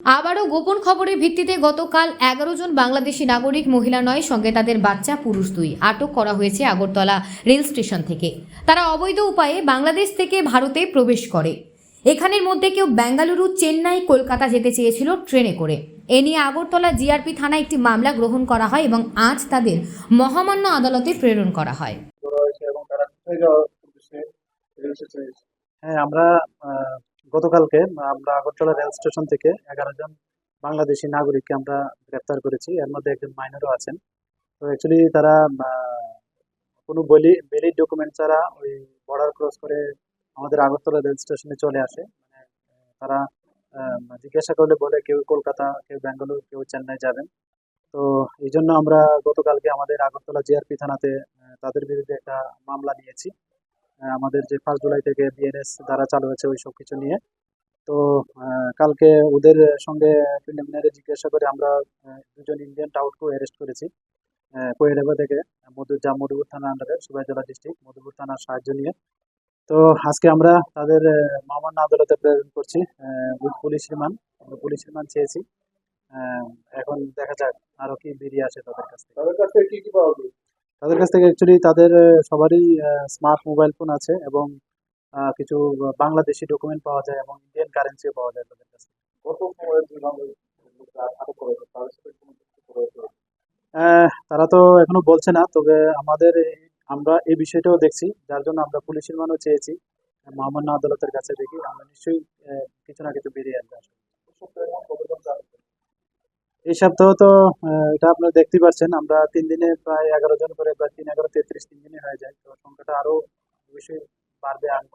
আবারও গোপন খবরের ভিত্তিতে গতকাল এগারো জন বাংলাদেশি নাগরিক মহিলা নয় সঙ্গে তাদের বাচ্চা পুরুষ দুই আটক করা হয়েছে আগরতলা রেল স্টেশন থেকে। তারা অবৈধ উপায়ে বাংলাদেশ থেকে ভারতে প্রবেশ করে। এখানের মধ্যে কেউ বেঙ্গালুরু চেন্নাই কলকাতা যেতে চেয়েছিল ট্রেনে করে। এ নিয়ে আগরতলা জিআরপি থানায় একটি মামলা গ্রহণ করা হয় এবং আজ তাদের মহামান্য আদালতে প্রেরণ করা হয়? হ্যাঁ আমরা গতকালকে আমরা আগরতলা রেল স্টেশন থেকে এগারো জন বাংলাদেশি নাগরিককে আমরা গ্রেপ্তার করেছি। এর মধ্যে একজন মাইনরও আছেন। তো অ্যাকচুয়ালি তারা কোনো বলি ভ্যালিড ডকুমেন্ট ছাড়া ওই বর্ডার ক্রস করে আমাদের আগরতলা রেল স্টেশনে চলে আসে। মানে তারা জিজ্ঞাসা করলে বলে কেউ কলকাতা, কেউ ব্যাঙ্গালোর, কেউ চেন্নাই যাবেন। তো এই জন্য আমরা গতকালকে আমাদের আগরতলা জিআরপি থানাতে তাদের বিরুদ্ধে একটা মামলা নিয়েছি। আমাদের যে ফার্স্ট জুলাই থেকে বিএনএস দ্বারা চালু হয়েছে ওই সব কিছু নিয়ে। তো কালকে ওদের সঙ্গে প্রিলিমিনারি জিজ্ঞাসা করে আমরা দুজন ইন্ডিয়ান টাউটকেও অ্যারেস্ট করেছি কোয়েডাবা থেকে মধু যা মধুপুর থানা আন্ডারে সুবাইজলা ডিস্ট্রিক্ট মধুপুর থানার সাহায্য নিয়ে। তো আজকে আমরা তাদের আহ, মহামান্য আদালতে প্রেরণ করছি with police remand police remand চেয়েছি। এখন দেখা যাক আরও কি বেরিয়ে আসে তাদের কাছ থেকে। তাদের কাছ থেকে কি কি পাওয়া যায়? তাদের কাছ থেকে অ্যাকচুয়ালি তাদের সবারই স্মার্ট মোবাইল ফোন আছে এবং কিছু বাংলাদেশি ডকুমেন্ট পাওয়া যায় এবং ইন্ডিয়ান কারেন্সিও পাওয়া যায় তাদের কাছে তারা তো এখনও বলছে না তবে আমাদের আমরা এই বিষয়টাও দেখছি যার জন্য আমরা পুলিশের মানও চেয়েছি। মহামান্য আদালতের কাছে দেখি আমরা নিশ্চয়ই কিছু না কিছু বেরিয়ে আসবে। এই সপ্তাহ তো এটা আপনারা দেখতে পাচ্ছেন আমরা তিন দিনে প্রায় এগারো জন করে প্রায় তিন, এগারো, তেত্রিশ, তিন দিনে হয়ে যায়। তো সংখ্যাটা আরও বেশি বাড়বে আমি